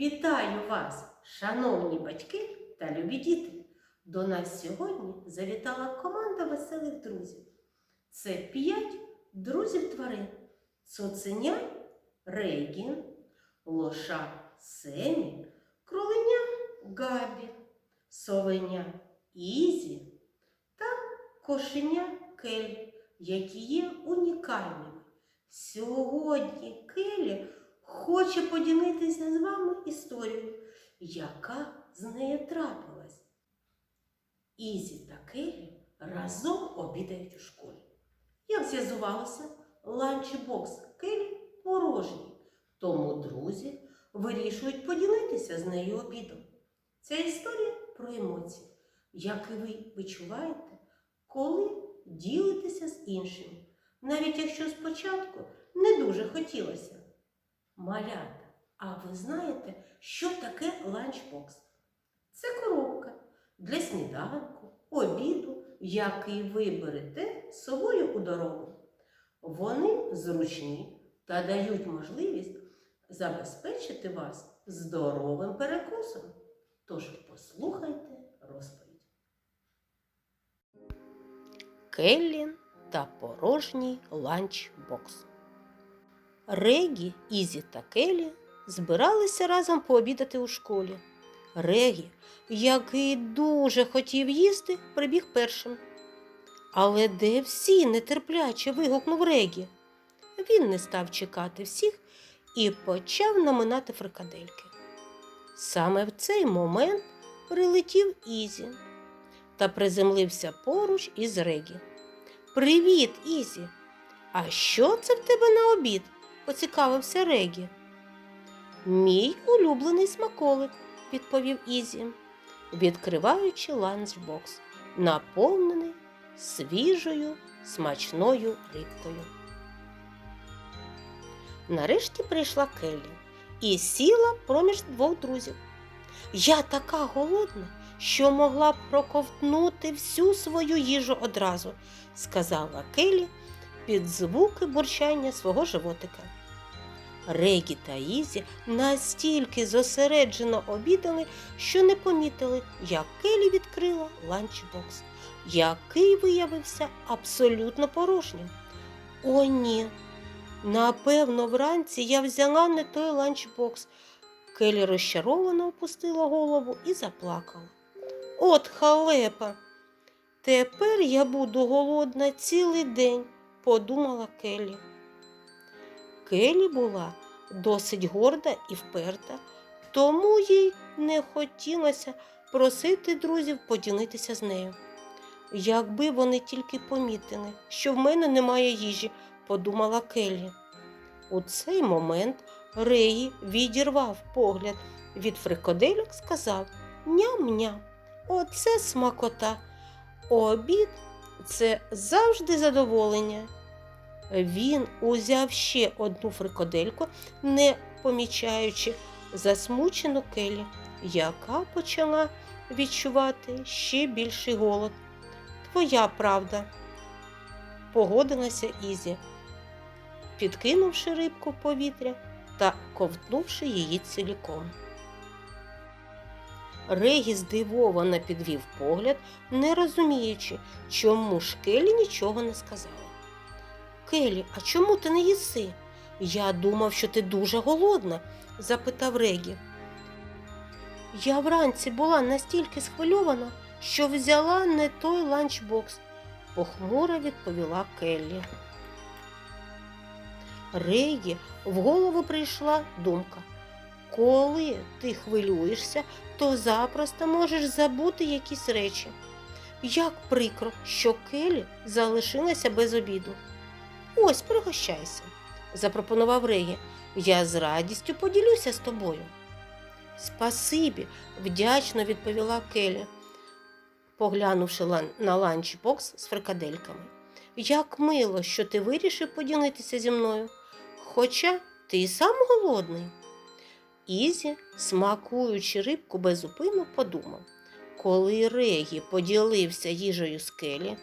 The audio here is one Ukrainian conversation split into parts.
Вітаю вас, шановні батьки та любі діти! До нас сьогодні завітала команда веселих друзів. Це п'ять друзів тварин: цуценя Регін, лоша Семі, кроленя Габі, совеня Ізі та кошеня Келі, які є унікальними. Сьогодні Келі хоче поділитися з вами історією, яка з нею трапилась. Ізі та Келі разом обідають у школі. Як з'ясувалося, ланчбокс Келі порожній, тому друзі вирішують поділитися з нею обідом. Ця історія про емоції, як і ви відчуваєте, коли ділитеся з іншими, навіть якщо спочатку не дуже хотілося. Малята, а ви знаєте, що таке ланчбокс? Це коробка для сніданку, обіду, який ви берете з собою у дорогу. Вони зручні та дають можливість забезпечити вас здоровим перекусом. Тож послухайте розповідь. Келлін та порожній ланчбокс. Регі, Ізі та Келі збиралися разом пообідати у школі. Регі, який дуже хотів їсти, прибіг першим. Але де всі нетерпляче вигукнув Регі. Він не став чекати всіх і почав наминати фрикадельки. Саме в цей момент прилетів Ізі та приземлився поруч із Регі. Привіт, Ізі! А що це в тебе на обід? поцікавився Регі. Мій улюблений смаколик, відповів Ізі, відкриваючи ланчбокс, наповнений свіжою смачною рибкою. Нарешті прийшла Келлі і сіла проміж двох друзів. Я така голодна, що могла б проковтнути всю свою їжу одразу, сказала Келлі під звуки бурчання свого животика. Регі та Ізі настільки зосереджено обідали, що не помітили, як Келі відкрила ланчбокс, який виявився абсолютно порожнім. О, ні. Напевно, вранці я взяла не той ланчбокс. Келі розчаровано опустила голову і заплакала. От халепа. Тепер я буду голодна цілий день, подумала Келі. Келі була досить горда і вперта, тому їй не хотілося просити друзів поділитися з нею. Якби вони тільки помітили, що в мене немає їжі, подумала Келлі. У цей момент Реї відірвав погляд від фрикадельок, сказав ням-ням, оце смакота. Обід це завжди задоволення. Він узяв ще одну фрикадельку, не помічаючи засмучену келі, яка почала відчувати ще більший голод. Твоя правда, погодилася Ізі, підкинувши рибку в повітря та ковтнувши її ціліком. Регі здивовано підвів погляд, не розуміючи, чому ж Келі нічого не сказала. Келі, а чому ти не їси? Я думав, що ти дуже голодна, запитав Регі. Я вранці була настільки схвильована, що взяла не той ланчбокс, похмуро відповіла Келлі. Регі в голову прийшла думка. Коли ти хвилюєшся, то запросто можеш забути якісь речі. Як прикро, що Келі залишилася без обіду. Ось, пригощайся, запропонував Регі. Я з радістю поділюся з тобою. Спасибі, вдячно відповіла Келі, поглянувши на ланчбокс з фрикадельками. Як мило, що ти вирішив поділитися зі мною, хоча ти й сам голодний. Ізі, смакуючи рибку безупину, подумав, коли Регі поділився їжею з Келі,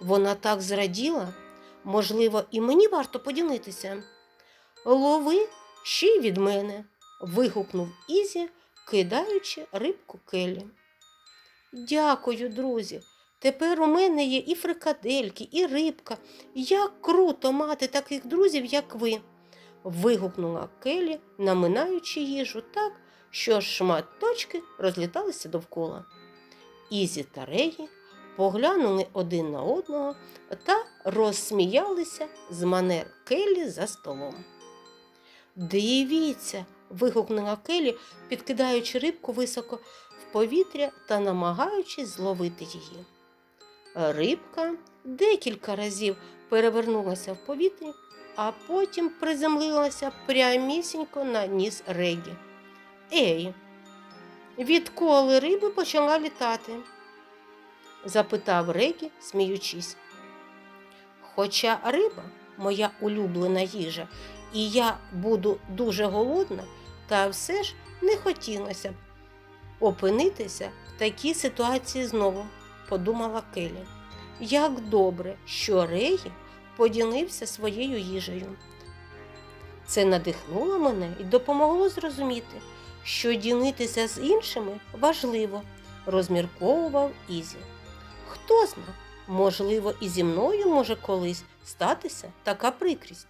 вона так зраділа, можливо, і мені варто поділитися. Лови ще й від мене. вигукнув Ізі, кидаючи рибку Келі. Дякую, друзі. Тепер у мене є і фрикадельки, і рибка. Як круто мати таких друзів, як ви. вигукнула Келі, наминаючи їжу так, що шматочки розліталися довкола. Ізі та Регі поглянули один на одного та розсміялися з манер Келі за столом. Дивіться, вигукнула Келі, підкидаючи рибку високо в повітря та намагаючись зловити її. Рибка декілька разів перевернулася в повітрі, а потім приземлилася прямісінько на ніс Регі. Ей, відколи риба почала літати? Запитав Регі, сміючись. Хоча риба моя улюблена їжа, і я буду дуже голодна, та все ж не хотілося б опинитися в такій ситуації знову, подумала Келі. Як добре, що Регі поділився своєю їжею. Це надихнуло мене і допомогло зрозуміти, що ділитися з іншими важливо, розмірковував Ізі. Хто зна, можливо, і зі мною може колись статися така прикрість.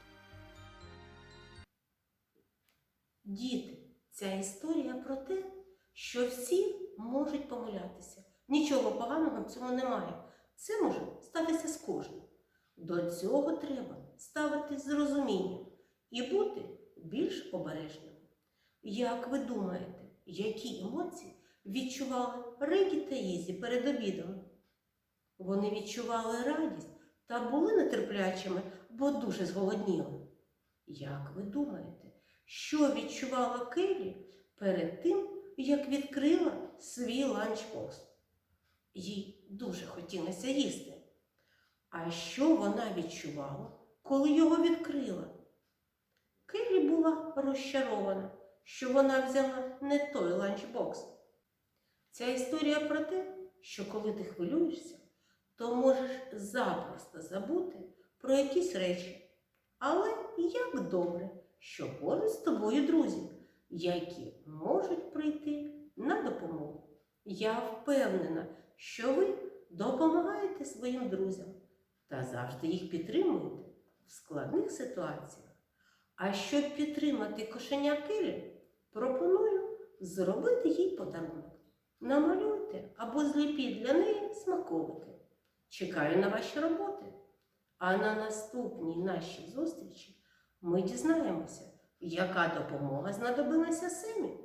Діти, ця історія про те, що всі можуть помилятися. Нічого поганого в цьому немає. Це може статися з кожним. До цього треба ставити з розумінням і бути більш обережним. Як ви думаєте, які емоції відчували Регі та Ізі перед обідом? Вони відчували радість та були нетерплячими, бо дуже зголодніли. Як ви думаєте, що відчувала Келі перед тим, як відкрила свій ланчбокс? Їй дуже хотілося їсти. А що вона відчувала, коли його відкрила? Келі була розчарована, що вона взяла не той ланчбокс. Ця історія про те, що коли ти хвилюєшся, то можеш запросто забути про якісь речі. Але як добре, що поруч з тобою друзі, які можуть прийти на допомогу. Я впевнена, що ви допомагаєте своїм друзям та завжди їх підтримуєте в складних ситуаціях. А щоб підтримати кошеня Келі, пропоную зробити їй подарунок. Намалюйте або зліпіть для неї смаколики. Чекаю на ваші роботи. А на наступній нашій зустрічі ми дізнаємося, яка допомога знадобилася Семі.